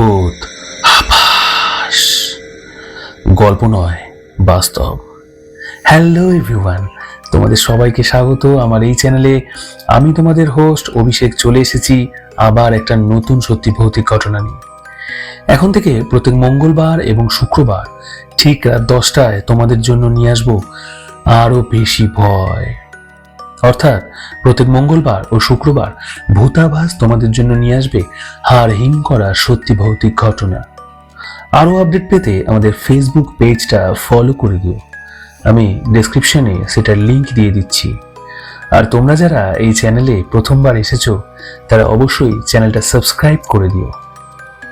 ভূত আভাস। গল্প নয়, বাস্তব। হ্যালো এভরিওয়ান তোমাদের সবাইকে স্বাগত। আমার এই চ্যানেলে আমি তোমাদের হোস্ট অভিষেক চলে এসেছি আবার একটা নতুন সত্যি ভৌতিক ঘটনা নিয়ে। এখন থেকে প্রত্যেক মঙ্গলবার এবং শুক্রবার ঠিক রাত দশটায় তোমাদের জন্য নিয়ে আসব আরও বেশি ভয়। অর্থাৎ প্রত্যেক মঙ্গলবার ও শুক্রবার ভূতাভাস তোমাদের জন্য নিয়ে আসবে হাড় হিম করা সত্যি ভৌতিক ঘটনা। আরও আপডেট পেতে আমাদের ফেসবুক পেজটা ফলো করে দিও। আমি ডেসক্রিপশনে সেটার লিংক দিয়ে দিচ্ছি। আর তোমরা যারা এই চ্যানেলে প্রথমবার এসেছ, তারা অবশ্যই চ্যানেলটা সাবস্ক্রাইব করে দিও।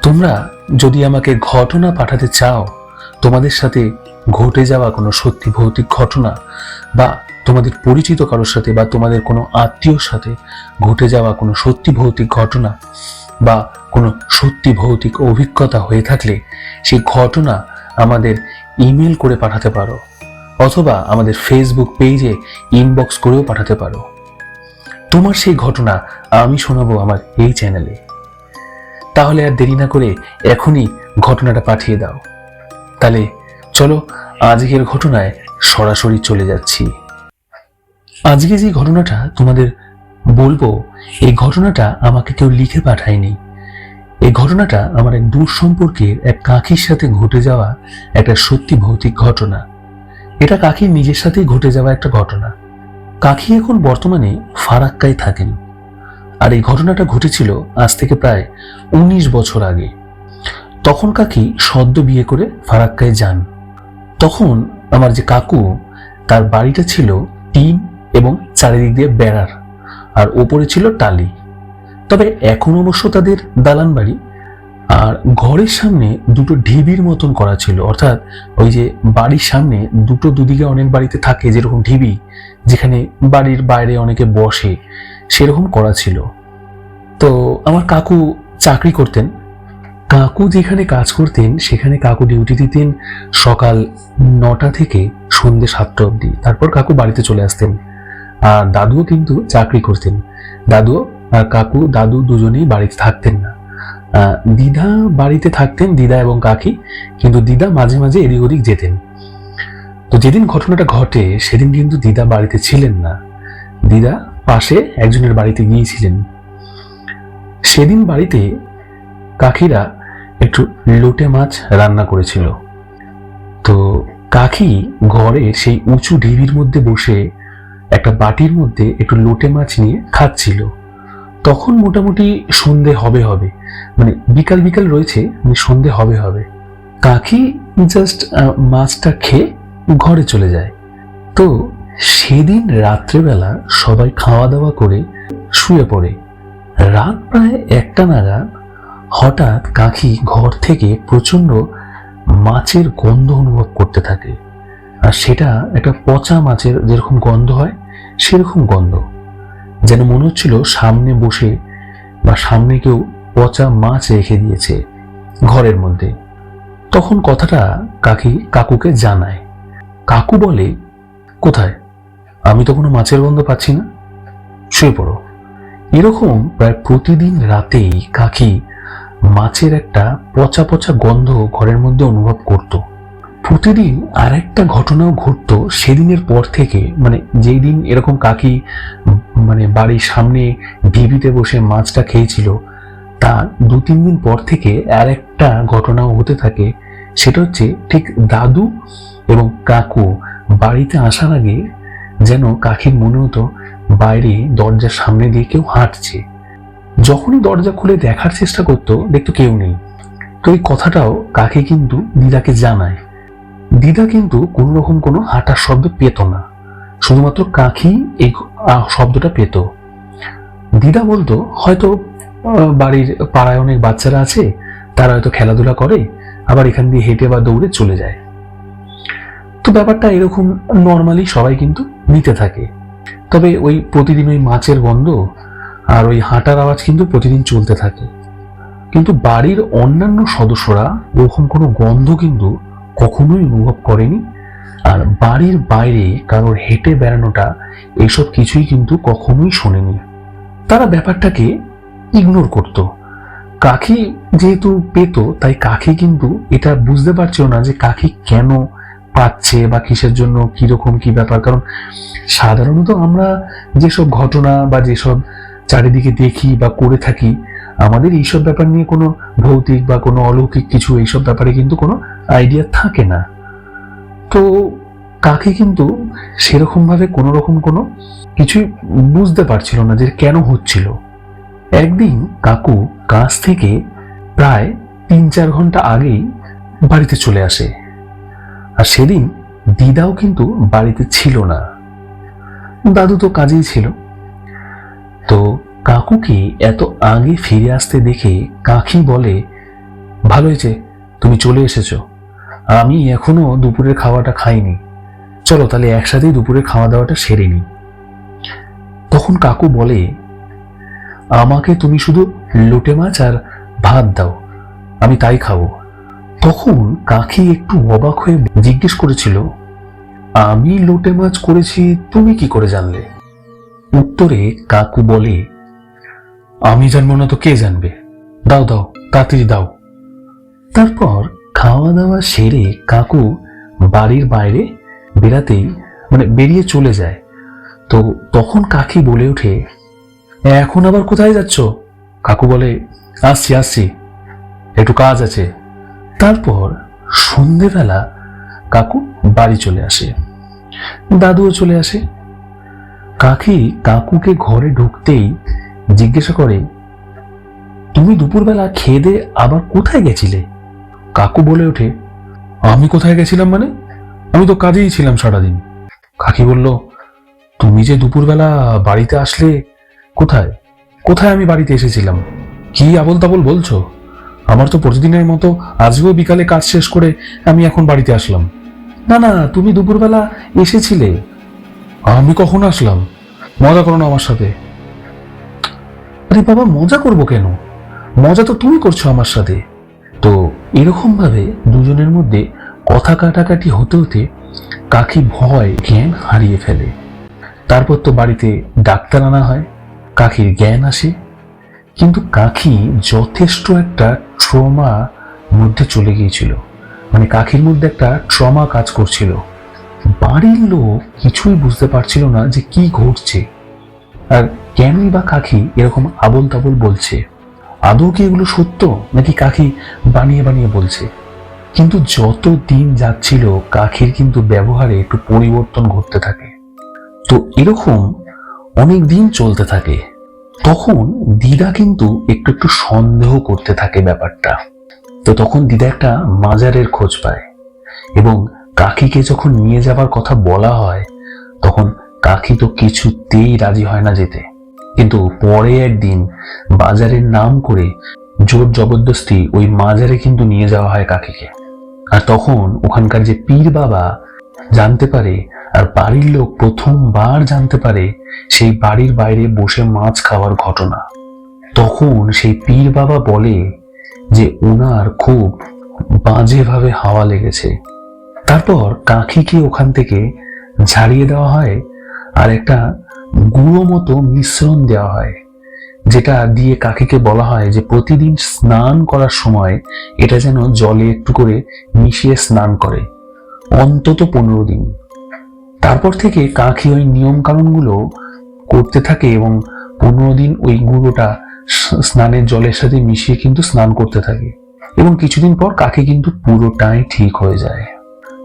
তোমরা যদি আমাকে ঘটনা পাঠাতে চাও, তোমাদের সাথে ঘটে যাওয়া কোনো সত্যি ভৌতিক ঘটনা বা তোমাদের পরিচিত কারোর সাথে বা তোমাদের কোনো আত্মীয়র সাথে ঘটে যাওয়া কোনো সত্যি ভৌতিক ঘটনা বা কোনো সত্যি ভৌতিক অভিজ্ঞতা হয়ে থাকলে সেই ঘটনা আমাদের ইমেল করে পাঠাতে পারো অথবা আমাদের ফেসবুক পেজে ইনবক্স করেও পাঠাতে পারো। তোমার সেই ঘটনা আমি শোনাবো আমার এই চ্যানেলে। তাহলে আর দেরি না করে এখনই ঘটনাটা পাঠিয়ে দাও। তাহলে চলো আজকের ঘটনায় সরাসরি চলে যাচ্ছি। আজকে যে ঘটনাটা তোমাদের বলব, এই ঘটনাটা আমাকে কেউ লিখে পাঠায়নি। এই ঘটনাটা আমার এক দূর সম্পর্কের এক কাকির সাথে ঘটে যাওয়া একটা সত্যি ভৌতিক ঘটনা। এটা কাকির নিজের সাথেই ঘটে যাওয়া একটা ঘটনা। কাকি এখন বর্তমানে ফারাক্কায় থাকেন। আর এই ঘটনাটা ঘটেছিল আজ থেকে প্রায় উনিশ বছর আগে। তখন কাকি সদ্য বিয়ে করে ফারাক্কায় যান। তখন আমার যে কাকু, তার বাড়িটা ছিল টিন এবং চারিদিক দিয়ে বেড়ার, আর ওপরে ছিল টালি। তবে এখন অবশ্য তাদের দালান বাড়ি, আর ঘরের সামনে দুটো ঢিবির মতন করা ছিল। অর্থাৎ ওই যে বাড়ির সামনে দুটো দুদিকে অনেক বাড়িতে থাকে যেরকম ঢিবি, যেখানে বাড়ির বাইরে অনেকে বসে, সেরকম করা ছিল। তো আমার কাকু চাকরি করতেন। কাকু যেখানে কাজ করতেন, সেখানে কাকু ডিউটি দিতেন সকাল নটা থেকে সন্ধ্যে সাতটা অবধি। তারপর কাকু বাড়িতে চলে আসতেন। আর দাদুও কিন্তু চাকরি করতেন। দাদুও আর কাকু, দাদু দুজনেই বাড়িতে থাকতেন না। দিদা বাড়িতে থাকতেন, দিদা এবং কাকি, কিন্তু দিদা মাঝে মাঝে এদিক ওদিক যেতেন। তো যেদিন ঘটনাটা ঘটে, সেদিন কিন্তু দিদা বাড়িতে ছিলেন না। দিদা পাশে একজনের বাড়িতে গিয়েছিলেন। সেদিন বাড়িতে কাকিরা একটু লোটে মাছ রান্না করেছিল। তো কাকি ঘরে সেই উঁচু ঢিবির মধ্যে বসে একটা বাটির মধ্যে একটু লোটে মাছ নিয়ে খাচ্ছিল। তখন মোটামুটি সন্ধে হবে হবে। মানে বিকাল বিকাল রয়েছে মানে সন্ধে হবে হবে। কাকি জাস্ট মাছটা খেয়ে ঘরে চলে যায়। তো সেদিন রাত্রেবেলা সবাই খাওয়া দাওয়া করে শুয়ে পড়ে। রাত প্রায় একটা নাগাদ হঠাৎ কাকি ঘর থেকে প্রচণ্ড মাছের গন্ধ অনুভব করতে থাকে। আর সেটা একটা পচা মাছের যেরকম গন্ধ হয়, সেরকম গন্ধ। যেন মনে হচ্ছিল সামনে বসে বা সামনে কেউ পচা মাছ রেখে দিয়েছে ঘরের মধ্যে। তখন কথাটা কাকি, কাকুকে জানায়। কাকু বলে, কোথায়? আমি তো কোনো মাছের গন্ধ পাচ্ছি না। শুয়ে পড়ো। এরকম প্রায় প্রতিদিন রাতেই কাকি মাছের একটা পচা পচা গন্ধ ঘরের মধ্যে অনুভব করত। প্রতিদিন আর একটা ঘটনাও ঘটতো সেদিনের পর থেকে। মানে যেই দিন এরকম কাকি মানে বাড়ির সামনে ঢিবিতে বসে মাছটা খেয়েছিল তার দু তিন দিন পর থেকে আর একটা ঘটনাও হতে থাকে। সেটা হচ্ছে ঠিক দাদু এবং কাকু বাড়িতে আসার আগে যেন কাকির মনে হতো বাইরে দরজার সামনে দিয়ে কেউ হাঁটছে। যখনই দরজা খুলে দেখার চেষ্টা করতো, দেখতো কেউ নেই। তো এই কথাটাও কাকে কিন্তু দিদাকে জানায়। দিদা কিন্তু কোনো রকম কোনো হাঁটার শব্দ পেত না। শুধুমাত্র কাকি এই শব্দটা পেত। দিদা বলতো, হয়তো বাড়ির পাড়ায় অনেক বাচ্চারা আছে, তারা হয়তো খেলাধুলা করে, আবার এখান দিয়ে হেঁটে বা দৌড়ে চলে যায়। তো ব্যাপারটা এরকম নর্মালি সবাই কিন্তু নিতে থাকে। তবে ওই প্রতিদিন ওই মাছের গন্ধ আর ওই হাঁটার আওয়াজ কিন্তু প্রতিদিন চলতে থাকে। কিন্তু বাড়ির অন্যান্য সদস্যরা ওরকম কোনো গন্ধ কিন্তু কখনোই অনুভব করেনি। আর বাড়ির বাইরে কারোর হেঁটে বেড়ানোটা এইসব কিছুই কিন্তু কখনোই শোনেনি। তারা ব্যাপারটাকে ইগনোর করত। কাকি যেহেতু পেত, তাই কাকি কিন্তু এটা বুঝতে পারছিল না যে কাকি কেন পাচ্ছে বা কিসের জন্য কীরকম কি ব্যাপার। কারণ সাধারণত আমরা যেসব ঘটনা বা যেসব চারিদিকে দেখি বা করে থাকি আমাদের এইসব ব্যাপার নিয়ে কোনো ভৌতিক বা কোনো অলৌকিক কিছু এইসব ব্যাপারে কিন্তু কোনো আইডিয়া থাকে না। তো কাকে কিন্তু সেরকমভাবে কোনো রকম কোনো কিছুই বুঝতে পারছিল না যে কেন হচ্ছিল। একদিন কাকু কাজ থেকে প্রায় তিন চার ঘণ্টা আগেই বাড়িতে চলে আসে। আর সেদিন দিদাও কিন্তু বাড়িতে ছিল না। দাদু তো কাজেই ছিল। কাকুকে এত আগে ফিরে আসতে দেখে কাকি বলে, ভালো হয়েছে, তুমি চলে এসেছ। আমি এখনও দুপুরের খাওয়াটা খাইনি। চলো তাহলে একসাথেই দুপুরের খাওয়া দাওয়াটা সেরে নিই। তখন কাকু বলে, আমাকে তুমি শুধু লোটে মাছ আর ভাত দাও, আমি তাই খাব। তখন কাকি একটু অবাক হয়ে জিজ্ঞেস করেছিল, আমি লোটে মাছ করেছি, তুমি কি করে জানলে? উত্তরে কাকু বলে আমি জানব না তো কে জানবে? দাও দাও, তাড়াতাড়ি দাও। তারপর খাওয়া দাওয়া সেরে কাকু বাড়ির বাইরে বেরাতেই মানে বেরিয়ে চলে যায়। তো তখন কাকি বলে ওঠে, এখন আবার কোথায় যাচ্ছ? কাকু বলে, আসছি আসছি, একটু কাজ আছে। তারপর সন্ধেবেলা কাকু বাড়ি চলে আসে, দাদুও চলে আসে। কাকি কাকুকে ঘরে ঢুকতেই জিজ্ঞাসা করে, তুমি দুপুরবেলা খেয়ে দিয়ে আবার কোথায় গেছিলে? কাকু বলে ওঠে, আমি কোথায় গেছিলাম মানে? আমি তো কাজেই ছিলাম সারাদিন। কাকি বলল, তুমি যে দুপুরবেলা বাড়িতে আসলে কোথায়? কোথায় আমি বাড়িতে এসেছিলাম? কি আবল তাবল বলছো? আমার তো প্রতিদিনের মতো আজকেও বিকালে কাজ শেষ করে আমি এখন বাড়িতে আসলাম। না না, তুমি দুপুরবেলা এসেছিলে। আমি কখন আসলাম? মজা করো না আমার সাথে। আরে বাবা, মজা করব কেন? মজা তো তুমি করছ আমার সাথে। তো এরকম ভাবে দুজনের মধ্যে কথা কাটাকাটি হতে হতে কাকি ভয়, জ্ঞান হারিয়ে ফেলে। তারপর তো বাড়িতে ডাক্তার আনা হয়, কাকির জ্ঞান আসে। কিন্তু কাকি যথেষ্ট একটা ট্রমা মধ্যে চলে গিয়েছিল। মানে কাকির মধ্যে একটা ট্রমা কাজ করছিল। বাড়ির লোক কিছুই বুঝতে পারছিল না যে কি ঘটছে। আর কেনই বা কাকি এরকম আবল তাবল বলছে? আদৌ কি এগুলো সত্য, নাকি কাকি বানিয়ে বানিয়ে বলছে? কিন্তু যত দিন যাচ্ছিল, কাকির কিন্তু ব্যবহারে একটু পরিবর্তন ঘটতে থাকে। তো এরকম অনেক দিন চলতে থাকে। তখন দিদা কিন্তু একটু একটু সন্দেহ করতে থাকে ব্যাপারটা। তো তখন দিদা একটা মাজারের খোঁজ পায় এবং কাকিকে যখন নিয়ে যাবার কথা বলা হয়, তখন কাকি তো কিছুতেই রাজি হয় না যেতে। কিন্তু পরে একদিন বাজারের নাম করে জোর জবরদস্তি ওই মাজারে কিন্তু নিয়ে যাওয়া হয় কাকিকে। আর তখন ওখানকার যে পীর বাবা জানতে পারে আর বাড়ির লোক প্রথমবার জানতে পারে সেই বাড়ির বাইরে বসে মাছ খাওয়ার ঘটনা। তখন সেই পীর বাবা বলে যে ওনার খুব বাজেভাবে হাওয়া লেগেছে। তারপর কাকিকে ওখান থেকে ঝাড়িয়ে দেওয়া হয় আর একটা গুঁড়ো মতো মিশ্রণ দেওয়া হয়, যেটা দিয়ে কাকিকে বলা হয় যে প্রতিদিন স্নান করার সময় এটা যেন জলে একটু করে মিশিয়ে স্নান করে, অন্তত পনেরো দিন। তারপর থেকে কাকি ওই নিয়ম কানুনগুলো করতে থাকে এবং পনেরো দিন ওই গুঁড়োটা স্নানের জলের সাথে মিশিয়ে কিন্তু স্নান করতে থাকে। এবং কিছুদিন পর কাকি কিন্তু পুরোটাই ঠিক হয়ে যায়।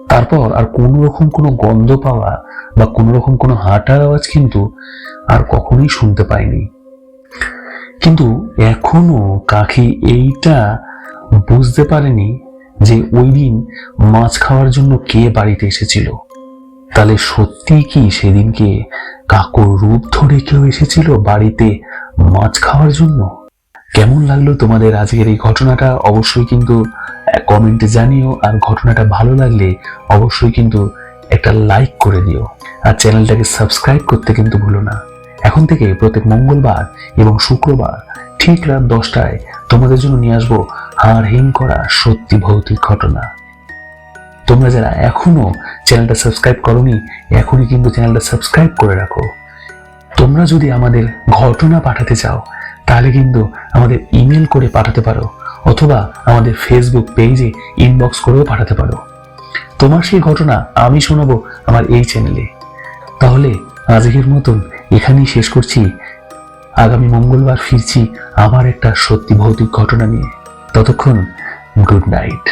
তারপর আর কোনো রকম কোনো গন্ধ পাওয়া বা কোনো রকম কোনো হাঁটার আওয়াজ কিন্তু আর কখনোই শুনতে পাইনি। কিন্তু এখনও কাকি এইটা বুঝতে পারেনি যে ওই দিন মাছ খাওয়ার জন্য কে বাড়িতে এসেছিল। তাহলে সত্যি কি সেদিনকে কাকুর রূপ ধরে কেউ এসেছিল বাড়িতে মাছ খাওয়ার জন্য? কেমন লাগল তোমাদের আজকের এই ঘটনাটা? অবশ্যই কিন্তু কমেন্টে জানিও, আর ঘটনাটা ভালো লাগলে অবশ্যই কিন্তু একটা লাইক করে দিও। আর চ্যানেলটাকে সাবস্ক্রাইব করতে কিন্তু ভুলো না। এখন থেকে প্রত্যেক মঙ্গলবার এবং শুক্রবার ঠিক রাত দশটায় তোমাদের জন্য নিয়ে আসব হাড় হিম করা সত্যি ভৌতিক ঘটনা। তোমরা যারা এখনও চ্যানেলটা সাবস্ক্রাইব করনি, এখনই কিন্তু চ্যানেলটা সাবস্ক্রাইব করে রাখো। তোমরা যদি আমাদের ঘটনা পাঠাতে চাও তাহলে কিন্তু আমাদের ইমেল করে পাঠাতে পারো, অথবা আমাদের ফেসবুক পেজে ইনবক্স করেও পাঠাতে পারো। তোমার সেই ঘটনা আমি শোনাবো আমার এই চ্যানেলে তাহলে আজকের মতন এখানেই শেষ করছি। আগামী মঙ্গলবার ফিরছি আমার একটা সত্যি ভৌতিক ঘটনা নিয়ে। ততক্ষণ গুড নাইট